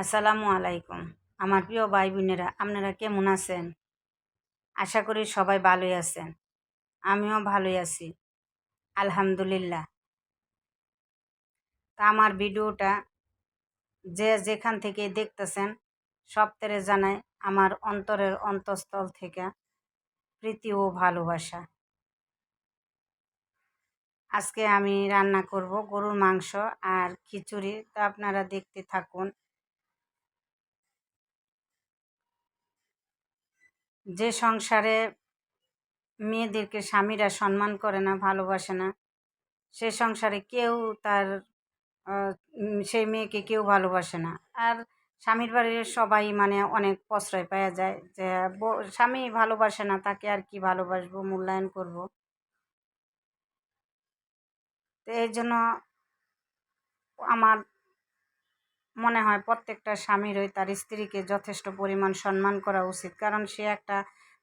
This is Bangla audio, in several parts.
আসসালামু আলাইকুম। আমার প্রিয় ভাই বোনেরা আপনারা কেমন আছেন? আশা করি সবাই ভালোই আছেন। আমিও ভালোই আছি। আলহামদুলিল্লাহ। তা আমার ভিডিওটা যে যেখান থেকে দেখতেছেন সব তেরে জানাই আমার অন্তরের অন্তঃস্থল থেকে প্রীতি ও ভালোবাসা। আজকে আমি রান্না করব গরুর মাংস আর খিচুড়ি। তা আপনারা দেখতে থাকুন। যে সংসারে মেয়েদেরকে স্বামীরা সম্মান করে না, ভালোবাসে না, সে সংসারে কেউ তার সেই মেয়েকে কেউ ভালোবাসে না। আর স্বামীর বাড়ির সবাই মানে অনেক প্রশ্রয় পাওয়া যায় যে স্বামী ভালোবাসে না, তাকে আর কি ভালোবাসবো, মূল্যায়ন করব? তো এই জন্য আমার মনে হয় প্রত্যেকটা স্বামীরই তার স্ত্রীকে যথেষ্ট পরিমাণ সম্মান করা উচিত। কারণ সে একটা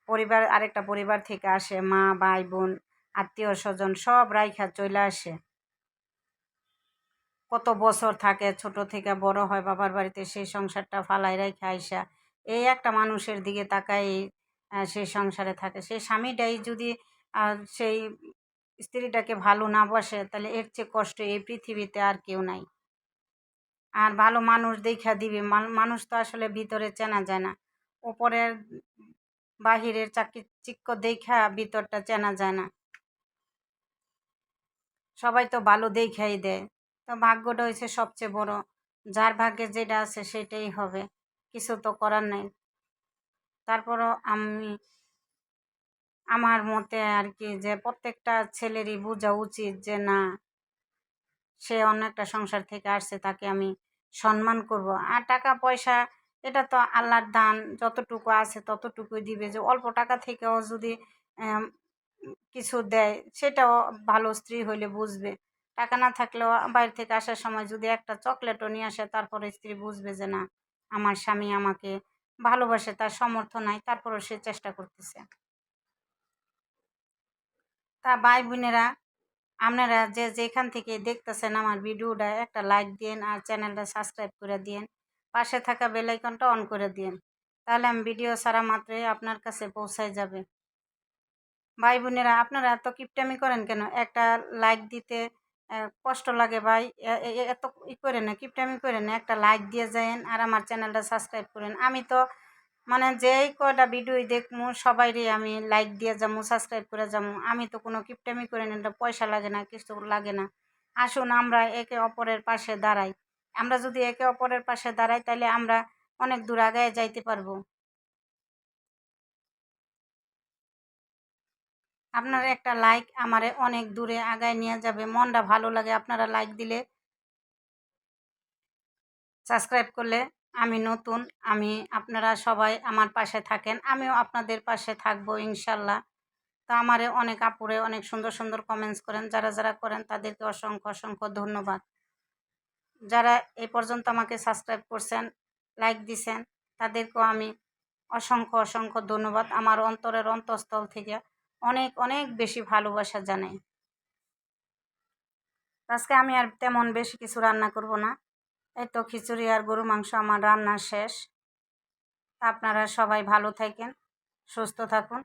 পরিবার, আরেকটা পরিবার থেকে আসে, মা, ভাই, বোন, আত্মীয়, স্বজন, সব রাইখা চলে আসে। কত বছর থাকে, ছোট থেকে বড় হয়, বাবার বাড়িতে সেই সংসারটা ফালাই রেখে আইসা, এই একটা মানুষের দিকে তাকাই সেই সংসারে থাকে। সেই স্বামীটাই যদি সেই স্ত্রীটাকে ভালো না বসে, তাহলে এর চেয়ে কষ্ট এই পৃথিবীতে আর কেউ নাই। আর ভালো মানুষ দেখা দিবে। মানুষ তো আসলে ভিতরে চেনা যায় না। ওপরের বাহিরের চাকরি চিক্ক দেখা ভিতরটা চেনা যায় না। সবাই তো ভালো দেখাই দেয়। তো ভাগ্যটা হয়েছে সবচেয়ে বড়। যার ভাগ্যে যেটা আছে সেটাই হবে। কিছু তো করার নেই। তারপরও আমি, আমার মতে আর কি যে প্রত্যেকটা ছেলেরই বোঝা উচিত যে না সে অন্য একটা সংসার থেকে আসছে, তাকে আমি সম্মান করব। আর টাকা পয়সা, এটা তো আল্লাহর দান, যতটুকু আছে ততটুকুই দিবে। যে অল্প টাকা থেকেও যদি কিছু দেয়, সেটাও ভালো স্ত্রী হইলে বুঝবে। টাকা না থাকলেও বাইরে থেকে আসার সময় যদি একটা চকলেটও নিয়ে আসে, তারপরে স্ত্রী বুঝবে যে না, আমার স্বামী আমাকে ভালোবাসে, তার সমর্থ নাই, তারপরেও সে চেষ্টা করতেছে। তা ভাই বোনেরা আপনারা যে যেখান থেকে দেখতেছেন আমার ভিডিওটা, একটা লাইক দিন আর চ্যানেলটা সাবস্ক্রাইব করে দিন পাশে থাকা বেলাইকনটা অন করে দিন তাহলে আমি ভিডিও সারা মাত্রই আপনার কাছে পৌঁছায় যাবে। ভাই বোনেরা, আপনারা এত কিপটামি করেন কেন? একটা লাইক দিতে কষ্ট লাগে ভাই। এত ই করে না, কিপটামি করে না। একটা লাইক দিয়ে যায়েন আর আমার চ্যানেলটা সাবস্ক্রাইব করেন। আমি তো মানে যেই কয়টা ভিডিও দেখমু সবাইরই আমি লাইক দিয়ে যাব সাবস্ক্রাইব করে যাব আমি তো কোনো কিপটামি করে না পয়সা লাগে না, কিছু লাগে না। আসুন, আমরা একে অপরের পাশে দাঁড়াই। আমরা যদি একে অপরের পাশে দাঁড়াই তাহলে আমরা অনেক দূর আগায় যাইতে পারব। আপনার একটা লাইক আমারে অনেক দূরে আগায় নিয়ে যাবে। মনটা ভালো লাগে, আপনারা লাইক দিলে সাবস্ক্রাইব করলে। আমি নতুন, আমি, আপনারা সবাই আমার পাশে থাকেন, আমিও আপনাদের পাশে থাকব ইনশাল্লাহ। তো আমারে অনেক আপুরে অনেক সুন্দর সুন্দর কমেন্টস করেন, যারা যারা করেন তাদেরকে অসংখ্য অসংখ্য ধন্যবাদ। যারা এই পর্যন্ত আমাকে সাবস্ক্রাইব করছেন লাইক দিছেন, তাদেরকেও আমি অসংখ্য অসংখ্য ধন্যবাদ। আমার অন্তরের অন্তঃস্থল থেকে অনেক অনেক বেশি ভালোবাসা জানাই। আজকে আমি আর তেমন বেশি কিছু রান্না করব না। এই তো খিচুড়ি আর গরু মাংস আমার রান্না শেষ। আপনারা সবাই ভালো থাকেন, সুস্থ থাকুন।